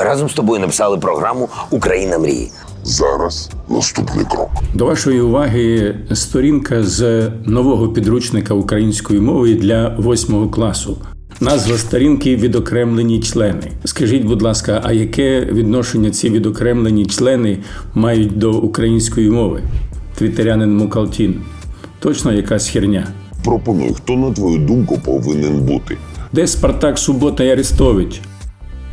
Ми разом з тобою написали програму Україна мрії. Зараз наступний крок. До вашої уваги сторінка з нового підручника української мови для восьмого класу. Назва сторінки відокремлені члени. Скажіть, будь ласка, а яке відношення ці відокремлені члени мають до української мови? Твітерянин Мукалтін. Точно якась херня. Пропоную, хто на твою думку повинен бути. Де Спартак Субота і Арестович?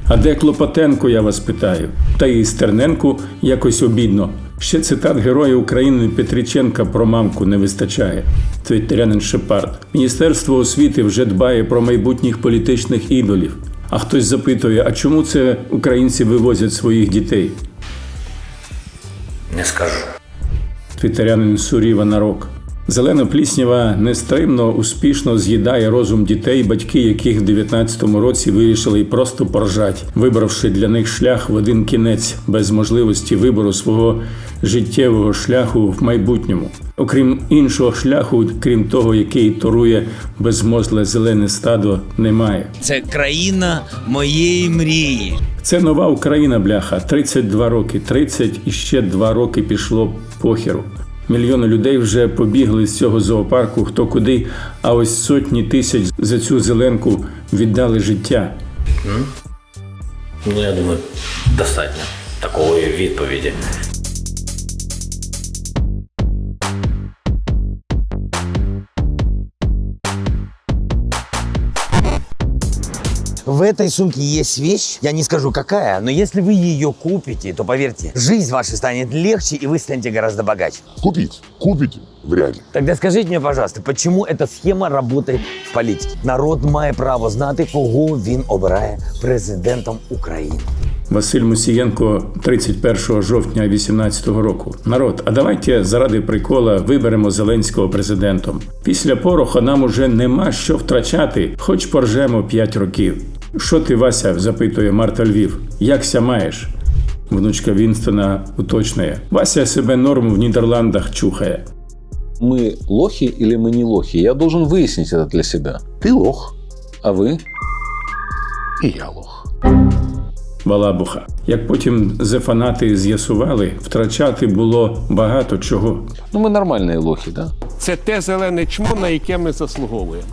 А де Клопотенко, я вас питаю? Та і Стерненку якось обідно. Ще цитат героя України Петриченка про мамку не вистачає. Твіттерянин Шепард. Міністерство освіти вже дбає про майбутніх політичних ідолів. А хтось запитує, а чому це українці вивозять своїх дітей? Не скажу. Твітерянин Суріва Нарок. Зелена пліснява нестримно успішно з'їдає розум дітей, батьки яких в 19-му році вирішили просто поржать, вибравши для них шлях в один кінець без можливості вибору свого життєвого шляху в майбутньому. Окрім іншого шляху, крім того, який торує безмозле зелене стадо, немає. Це країна моєї мрії. Це нова Україна, бляха. 32 роки, 30 і ще 2 роки пішло похеру. Мільйони людей вже побігли з цього зоопарку хто куди, а ось сотні тисяч за цю зеленку віддали життя. Ну, я думаю, достатньо такої відповіді. В этой сумке есть вещь, я не скажу какая, но если вы ее купите, то поверьте, жизнь ваша станет легче, и вы станете гораздо богаче. Купіть, купите, вряд ли. Тогда скажіть мені, пожалуйста, почему эта схема работает в політиці? Народ має право знати, кого він обирає президентом України. Василь Мусієнко, 31 жовтня 2018 року. Народ, а давайте заради прикола виберемо Зеленського президентом. Після пороха нам уже нема що втрачати, хоч поржемо 5 років. Що ти, Вася? запитує Марта Львів. Якся маєш? Внучка Вінстона уточнює. Вася себе норм в Нідерландах чухає. мы лохи или мы не лохи? Я должен выяснить это для себя. Ти лох, А вы? і я лох. Балабуха. Як потім зефанати з'ясували, втрачати було багато чого. Ну, мы нормальные лохи, да? Це те зелене чмо, на яке ми заслуговуємо.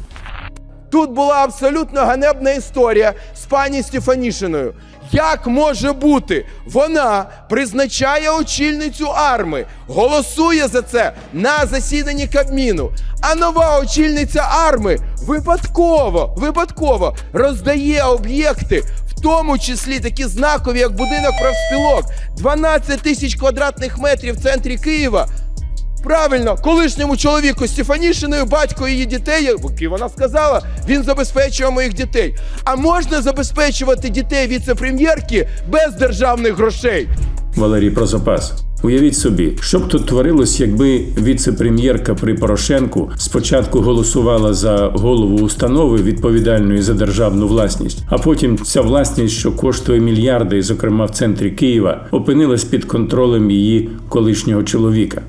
Тут була абсолютно ганебна історія з пані Стефанішиною. Як може бути? Вона призначає очільницю арми, голосує за це на засіданні Кабміну. А нова очільниця арми випадково, випадково роздає об'єкти, в тому числі такі знакові, як будинок профспілок, 12 тисяч квадратних метрів в центрі Києва. Правильно, колишньому чоловіку Стефанішиною, батько її дітей, які вона сказала, він забезпечує моїх дітей. А можна забезпечувати дітей віце-прем'єрки без державних грошей? Валерій про запас. Уявіть собі, що б тут творилось, якби віце-прем'єрка при Порошенку спочатку голосувала за голову установи відповідальної за державну власність, а потім ця власність, що коштує мільярди, зокрема в центрі Києва, опинилась під контролем її колишнього чоловіка.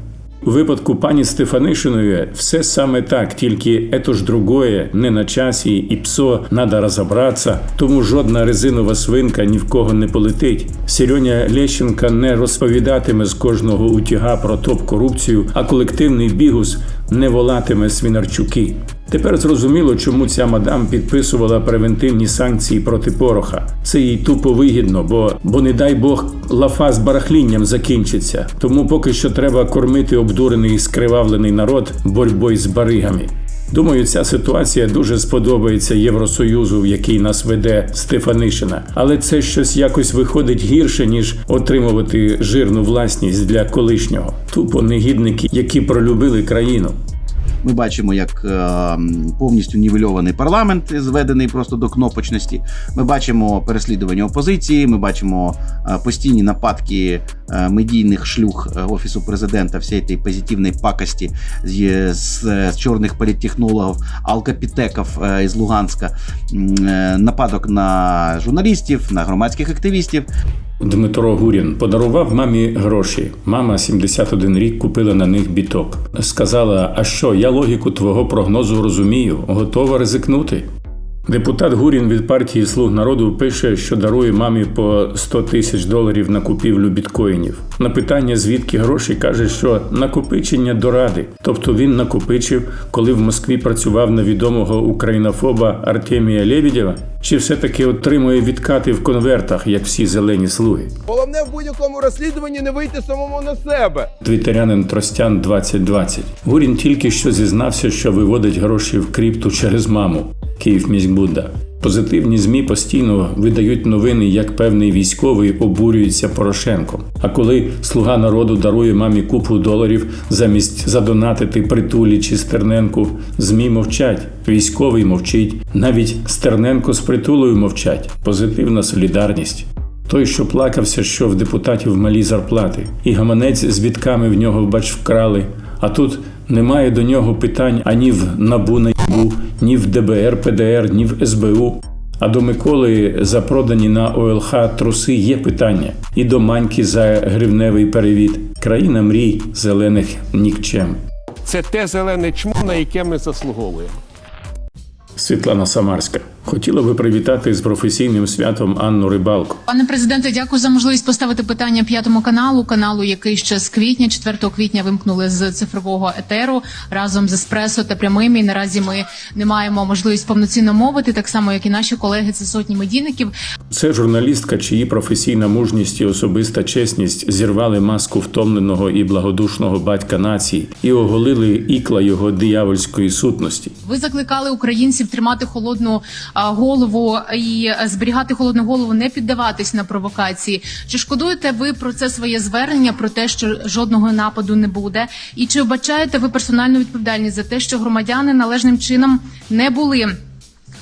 У випадку пані Стефанишиної все саме так, тільки ето ж другое не на часі, і псо надо розібратися, тому жодна резинова свинка ні в кого не полетить. Сірьоня Лещенка не розповідатиме з кожного утяга про топ-корупцію, а колективний бігус не волатиме свінарчуки. Тепер зрозуміло, чому ця мадам підписувала превентивні санкції проти пороха. Це їй тупо вигідно, бо, бо не дай Бог лафа з барахлінням закінчиться. Тому поки що треба кормити обдурений і скривавлений народ боротьбою з баригами. Думаю, ця ситуація дуже сподобається Євросоюзу, в який нас веде Стефанишина. Але це щось якось виходить гірше, ніж отримувати жирну власність для колишнього. Тупо негідники, які пролюбили країну. Ми бачимо, як е, повністю нівельований парламент зведений просто до кнопочності. Ми бачимо переслідування опозиції. Ми бачимо е, постійні нападки е, медійних шлюх офісу президента, всієї тієї позитивної пакості з, з, з чорних політтехнологів, алкопітеків е, із Луганська, нападок на журналістів, на громадських активістів. Дмитро Гурін подарував мамі гроші. Мама 71 рік купила на них біток. Сказала: А що, я логіку твого прогнозу розумію, готова ризикнути. Депутат Гурін від партії Слуг народу пише, що дарує мамі по 100 тисяч доларів на купівлю біткоїнів. На питання, звідки гроші, каже, що накопичення до ради. Тобто він накопичив, коли в Москві працював на відомого українофоба Артемія Лєвідєва, чи все-таки отримує відкати в конвертах, як всі зелені слуги. Головне в будь-якому розслідуванні не вийти самому на себе. Твітерянин Тростян 2020. Гурін тільки що зізнався, що виводить гроші в кріпту через маму. Київміськбудда. Позитивні змі постійно видають новини, як певний військовий обурюється Порошенком. А коли слуга народу дарує мамі купу доларів замість задонатити притулі чи Стерненку, змі мовчать. Військовий мовчить. Навіть Стерненко з притулою мовчать. Позитивна солідарність. Той, що плакався, що в депутатів малі зарплати, і гаманець з бітками в нього, бач, вкрали. А тут немає до нього питань ані в НАБУ НАБУ, ні в ДБР, ПДР, ні в СБУ. А до Миколи за продані на ОЛХ труси є питання, і до Маньки за гривневий перевід. Країна мрій зелених нікчем. Це те зелене чмо, на яке ми заслуговуємо. Світлана Самарська хотіла би привітати з професійним святом Анну Рибалку. Пане президенте, дякую за можливість поставити питання п'ятому каналу. Каналу, який ще з квітня, 4 квітня, вимкнули з цифрового етеру разом з еспресо та прямими. І наразі ми не маємо можливість повноцінно мовити, так само як і наші колеги. Це сотні медійників. Це журналістка, чиї професійна мужність і особиста чесність зірвали маску втомленого і благодушного батька нації і оголили ікла його диявольської сутності. Ви закликали українців тримати холодну голову і зберігати холодну голову, не піддаватись на провокації. Чи шкодуєте ви про це своє звернення, про те, що жодного нападу не буде? І чи вбачаєте ви персональну відповідальність за те, що громадяни належним чином не були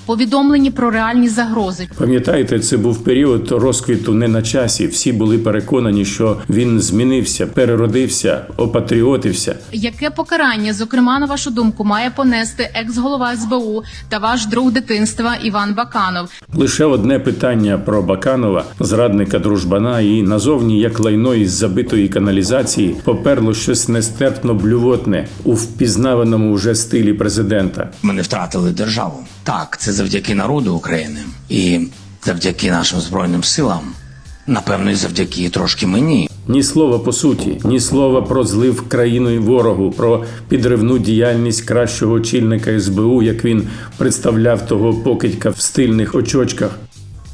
повідомлені про реальні загрози? Пам'ятаєте, це був період розквіту не на часі. Всі були переконані, що він змінився, переродився, опатріотився. Яке покарання, зокрема, на вашу думку, має понести екс-голова СБУ та ваш друг дитинства Іван Баканов? Лише одне питання про Баканова, зрадника дружбана, і назовні, як лайно із забитої каналізації, поперло щось нестерпно блювотне у впізнаваному вже стилі президента. Ми не втратили державу. Так, це завдяки народу України і завдяки нашим збройним силам. Напевно, і завдяки трошки мені. Ні слова по суті, ні слова про злив країною ворогу, про підривну діяльність кращого очільника СБУ, як він представляв того покидька в стильних очочках.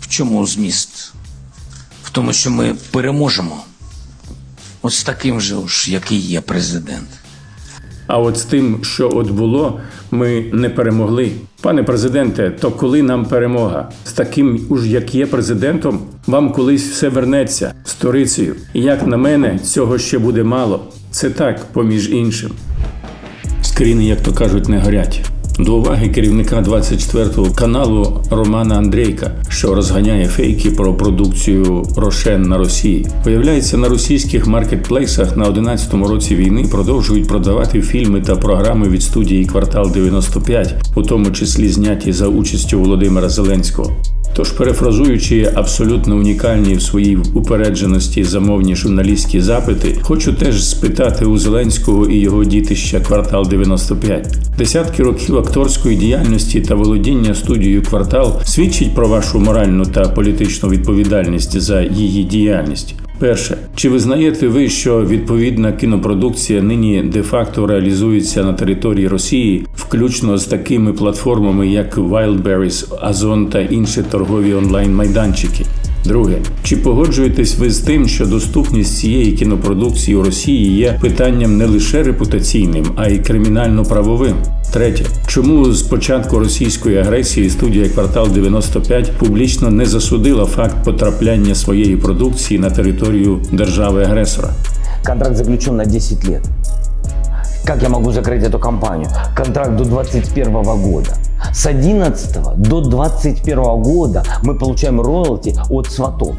В чому зміст? В тому, що ми переможемо. Ось таким же, ж, який є президент. А от з тим, що от було, ми не перемогли. Пане президенте, то коли нам перемога? З таким, уж як є президентом, вам колись все вернеться сторицею. Торицею. як на мене, цього ще буде мало. Це так, поміж іншим. Скріни, як то кажуть, не горять. До уваги керівника 24-го каналу Романа Андрейка, що розганяє фейки про продукцію Рошен на Росії. Виявляється, на російських маркетплейсах на 11-му році війни продовжують продавати фільми та програми від студії Квартал 95, у тому числі зняті за участю Володимира Зеленського. Тож, перефразуючи абсолютно унікальні в своїй упередженості замовні журналістські запити, хочу теж спитати у Зеленського і його дітища квартал 95. Десятки років акторської діяльності та володіння студією квартал свідчить про вашу моральну та політичну відповідальність за її діяльність. Перше, чи визнаєте ви, що відповідна кінопродукція нині де-факто реалізується на території Росії, включно з такими платформами, як Wildberries, Озон та інші торгові онлайн-майданчики? Друге, чи погоджуєтесь ви з тим, що доступність цієї кінопродукції у Росії є питанням не лише репутаційним, а й кримінально-правовим? Третє, чому з початку російської агресії студія Квартал 95 публічно не засудила факт потрапляння своєї продукції на територію держави-агресора? Контракт заключен на 10 лет. Как я могу закрыть эту компанию? Контракт до 2021 года. С 11 до 2021 года мы получаем роялти от сватов.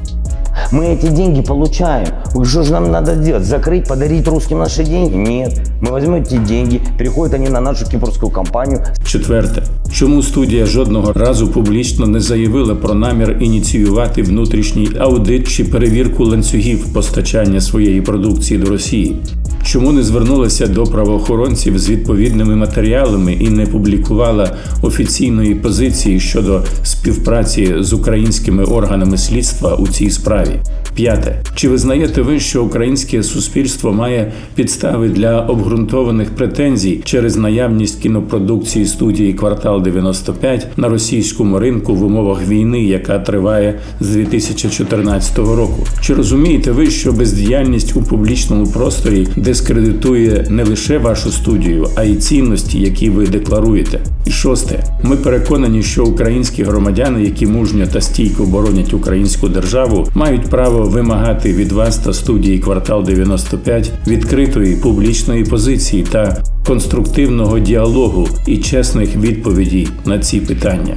Мы эти деньги получаем. Что же нам надо делать? Закрыть, подарить русским наши деньги? Нет. Мы возьмем эти деньги, переходят они на нашу кипрскую компанию. Четверте, чому студія жодного разу публічно не заявила про намір ініціювати внутрішній аудит чи перевірку ланцюгів постачання своєї продукції до Росії? Чому не звернулася до правоохоронців з відповідними матеріалами і не публікувала офіційної позиції щодо співпраці з українськими органами слідства у цій справі? П'яте. Чи визнаєте ви, що українське суспільство має підстави для обґрунтованих претензій через наявність кінопродукції студії Квартал 95 на російському ринку в умовах війни, яка триває з 2014 року? Чи розумієте ви, що бездіяльність у публічному просторі дискредитує не лише вашу студію, а й цінності, які ви декларуєте? І шосте, ми переконані, що українські громадяни, які мужньо та стійко боронять українську державу, мають право вимагати від вас та студії Квартал 95 відкритої публічної позиції та конструктивного діалогу і чесних відповідей на ці питання.